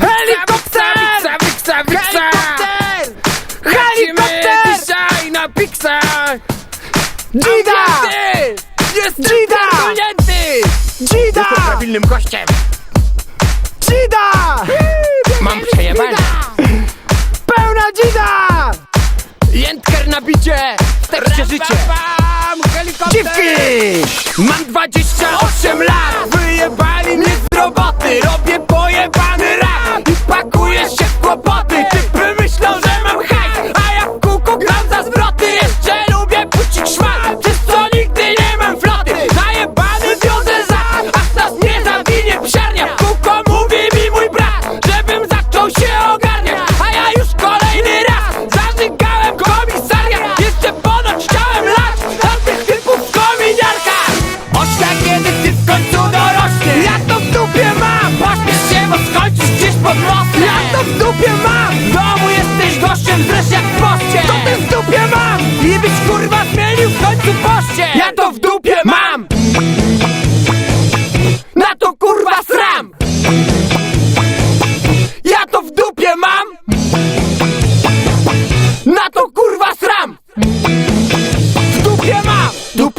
Helikopter! Wiksa, wiksa, wiksa! Helikopter! Helikopter! dzisiaj na piksa! Gida! Jest Gida! Gida! Jestem prawilnym gościem! Gida! Mam przejebane! Pełna Gida! Jędker na bicie! W życie! Helikopter! Dziwki! Mam 28 lat!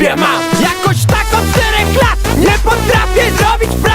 dupie mam Jakoś tak od czterech lat Nie potrafię zrobić pracy.